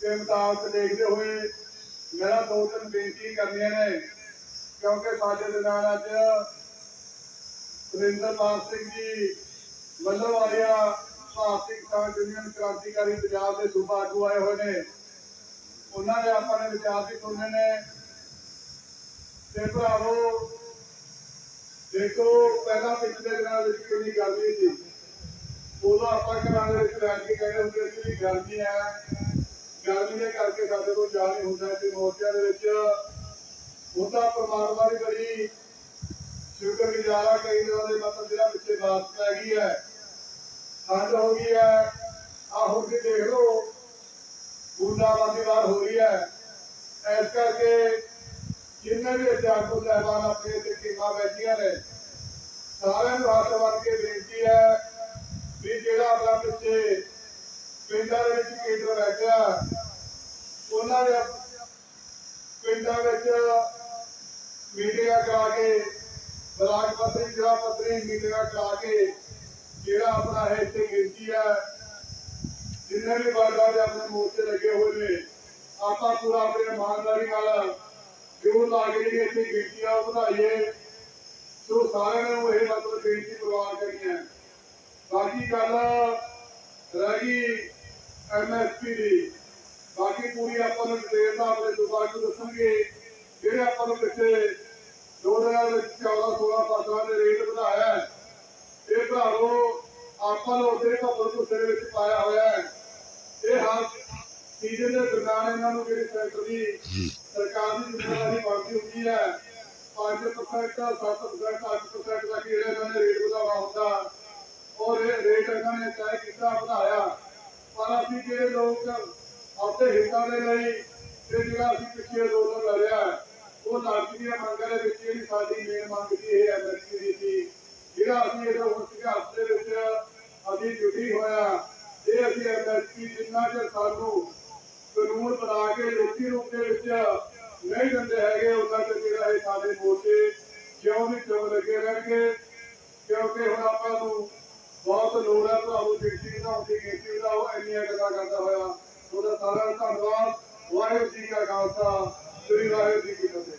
ਦੇ ਮੁਤਾਬਕ ਦੇਖਦੇ ਹੋਏ ਮੇਰਾ ਦੋ ਤਿੰਨ ਬੇਨਤੀ ਕਰਨੀਆਂ ਨੇ, ਕਿਉਂਕਿ ਸਾਡੇ ਦੇ ਨਾਲ ਅੱਜ ਸੁਰਿੰਦਰਪਾਲ ਸਿੰਘ ਜੀ ਵੱਲੋਵਾਲੀਆ ਭਾਰਤੀ ਕਿਸਾਨ ਯੂਨੀਅਨ ਕ੍ਰਾਂਤੀਕਾਰੀ ਪੰਜਾਬ ਦੇ ਸੂਬਾ ਆਗੂ ਆਏ ਹੋਏ ਨੇ। ਉਹਨਾਂ ਨੇ ਆਪਾਂ ਨੇ ਵਿਚਾਰ ਵੀ ਸੁਣਨੇ ਨੇ। ਤੇ ਭਰਾਵੋ, ਦੇਖੋ, ਪਹਿਲਾਂ ਪਿਛਲੇ ਦਿਨਾਂ ਵਿੱਚ ਕਿੰਨੀ ਗਰਮੀ ਸੀ। ਉਦੋਂ ਆਪਾਂ ਘਰਾਂ ਦੇ ਵਿੱਚ ਬੈਠ ਕੇ ਕਹਿੰਦੇ ਹੁੰਦੇ ਸੀ, ਵੀ ਗਰਮੀ ਹੈ। ਗਰਮੀ ਦੇ ਕਰਕੇ ਸਾਡੇ ਕੋਲ ਜਾ ਨਹੀਂ ਹੁੰਦਾ ਸੀ ਮੋਰਚਿਆਂ ਦੇ ਵਿੱਚ ਉਹਦਾ ਪਰਮਾਤਮਾ ਦੀ ਬੜੀ ਸ਼ੁਕਰ ਗੁਜ਼ਾਰਾ ਕਈ ਦਿਨਾਂ ਦੇ ਮਤਲਬ ਜਿਹੜਾ ਪਿੱਛੇ ਬਾਤ ਪੈ ਗਈ ਹੈ, ਠੰਡ ਹੋ ਗਈ ਹੈ ਆ ਹੁਣ ਵੀ ਦੇਖ ਲਓ ਬੂੰਦਾਬਾਂਦੀ ਬਾਹਰ ਹੋ ਰਹੀ ਹੈ। ਇਸ ਕਰਕੇ ਜਿੰਨੇ ਵੀ ਅਧਿਆਪਕ ਸਾਹਿਬਾਨ ਆਪਣੇ ਤੇ ਟੀਮਾਂ ਬੈਠੀਆਂ ਨੇ, ਸਾਰਿਆਂ ਨੂੰ ਹੱਥ ਵੜ ਕੇ ਬੇਨਤੀ ਹੈ ਵੀ ਜਿਹੜਾ ਆਪਣਾ ਪਿੱਛੇ ਪਿੰਡਾਂ ਦੇ ਵਿੱਚ ਕੇਂਦਰ ਬੈਠਿਆ ਉਹਨਾਂ ਦੇ ਪਿੰਡਾਂ ਵਿੱਚ ਮੀਟਿੰਗਾਂ ਕਰਾ ਕੇ, ਬਲਾਕ ਪੱਧਰੀ, ਜ਼ਿਲ੍ਹਾ ਪੱਧਰੀ ਮੀਟਿੰਗਾਂ ਕਰਾ ਕੇ, ਜਿਹੜਾ ਆਪਣਾ ਹੈ ਇੱਥੇ ਗਿਣਤੀ ਹੈ, ਜਿੰਨੇ ਵੀ ਬਾਜ਼ਾਰ ਦੇ ਆਪਣੇ ਮੋਰਚੇ ਲੱਗੇ ਹੋਏ ਨੇ, ਆਪਾਂ ਪੂਰਾ ਆਪਣੀ ਇਮਾਨਦਾਰੀ ਨਾਲ ਜੋਰ ਲਾ ਕੇ ਜਿਹੜੀ ਇੱਥੇ ਗਿਣਤੀ ਵਧਾਈਏ। ਸੋ ਸਾਰਿਆਂ ਨੂੰ ਇਹ ਮਤਲਬ ਬੇਨਤੀ ਪ੍ਰਵਾਨ ਕਰੀਏ। ਬਾਕੀ ਗੱਲ ਰਹਿ ਗਈ ਐਮਐਸਪੀ ਦੀ। ਬਾਕੀ ਪੂਰੀ ਆਪਾਂ ਨੂੰ ਡਿਟੇਲ ਨਾਲ ਆਪਣੇ ਸੁਭਾਸ਼ ਨੂੰ ਦੱਸਣਗੇ। ਜਿਹੜੇ ਆਪਾਂ ਨੂੰ ਪਿੱਛੇ ਦੋ ਦਿਨਾਂ ਵਿੱਚ 14 16 ਫਸਲਾਂ ਦੇ ਰੇਟ ਵਧਾਇਆ ਇਹ ਭਰਾਵੋ ਆਪਾਂ ਨੂੰ ਉਹਦੇ ਭੱਬਲ ਗੁੱਸੇ ਦੇ ਵਿੱਚ ਪਾਇਆ ਹੋਇਆ ਹੈ। ਇਹ ਹਰ ਸੀਜ਼ਨ ਦੇ ਦਰਮਿਆਨ ਇਹਨਾਂ ਨੂੰ ਜਿਹੜੀ ਸੈਕਟਰ ਦੀ ਸਰਕਾਰ ਦੀ ਜ਼ਿੰਮੇਵਾਰੀ ਬਣਦੀ ਹੁੰਦੀ ਹੈ 5% 7% 8% ਤੱਕ ਜਿਹੜਾ ਇਹਨਾਂ ਨੇ ਰੇਟ ਵਧਾਉਣਾ ਹੁੰਦਾ ਔਰ ਇਹ ਰੇਟ ਇਹਨਾਂ ਨੇ ਤੈਅ ਕੀਤਾ ਵਧਾਇਆ। ਪਰ ਅਸੀਂ ਜਿਹੜੇ ਲੋਕ ਆਪਣੇ ਹਿੱਤਾਂ ਦੇ ਲਈ ਤੇ ਜਿਹੜਾ ਅਸੀਂ ਪਿੱਛੇ ਅੰਦੋਲਨ ਲੜਿਆ ਉਹ ਲਾਜ਼ਮੀ ਦੀਆਂ ਮੰਗਾਂ ਦੇ ਵਿੱਚ ਜਿਹੜੀ ਸਾਡੀ ਮੇਨ ਮੰਗ ਸੀ ਇਹ ਐਮਐਸਪੀ ਦੀ ਸੀ। ਜਿਹੜਾ ਅਸੀਂ ਇਹਦੇ ਹੁਣ ਸੰਘਰਸ਼ ਦੇ ਵਿੱਚ ਅਸੀਂ ਜੁਟੀ ਹੋਇਆ ਇਹ ਅਸੀਂ ਐਮਐਸਪੀ ਜਿੰਨਾ ਚਿਰ ਸਾਨੂੰ ਕਾਨੂੰਨ ਬਣਾ ਕੇ ਲੋਕੀ ਰੂਪ ਦੇ ਵਿੱਚ ਨਹੀਂ ਦਿੰਦੇ ਹੈਗੇ, ਉਹਨਾਂ ਤੇ ਜਿਹੜਾ ਇਹ ਸਾਡੇ ਮੋਰਚੇ ਜਿਉਂ ਵੀ ਜਿਉਂ ਲੱਗੇ ਰਹਿਣਗੇ। ਕਿਉਂਕਿ ਹੁਣ ਆਪਾਂ ਨੂੰ ਬਹੁਤ ਲੋੜ ਹੈ ਤੁਹਾਨੂੰ ਜਿੱਤੀ ਦਾ ਹੁੰਦੀ ਕੀਤੀ ਦਾ ਉਹ ਇੰਨੀਆਂ ਗੱਲਾਂ ਕਰਦਾ ਹੋਇਆ। ਸਾਰਿਆਂ ਸਾਰਾ ਧੰਨਵਾਦ। ਵਾਹਿਗੁਰੂ ਜੀ ਕਾ ਖਾਲਸਾ ਸ੍ਰੀ ਵਾਹਿਗੁਰੂ ਜੀ ਕੀ ਫਤਿਹ।